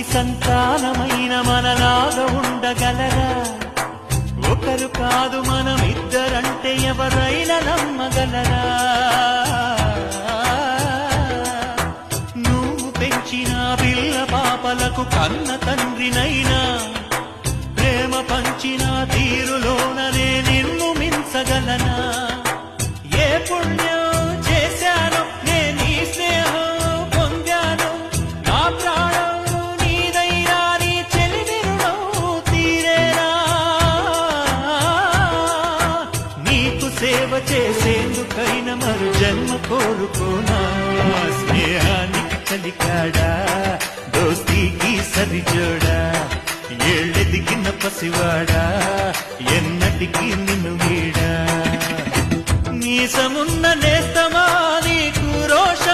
ఒకరి సంతానమైన మనలాగా ఉండగలరా? ఒకరు కాదు మనం ఇద్దరంటే ఎవరైనా నమ్మగలరా? నువ్వు పెంచిన పిల్ల పాపలకు కన్న తండ్రినైనా ప్రేమ పంచిన తీరులోననే నిన్ను మించగలనా? సేవ చేసేందుకైన మరు జన్మ కోరుకోనా? స్నేహానికి కలికాడా? దోస్తీకి సరిజోడా? ఏళ్ళెదిగిన పసివాడా? ఎన్నటికి నిన్ను వీడా? నీసమున్న నేస్తం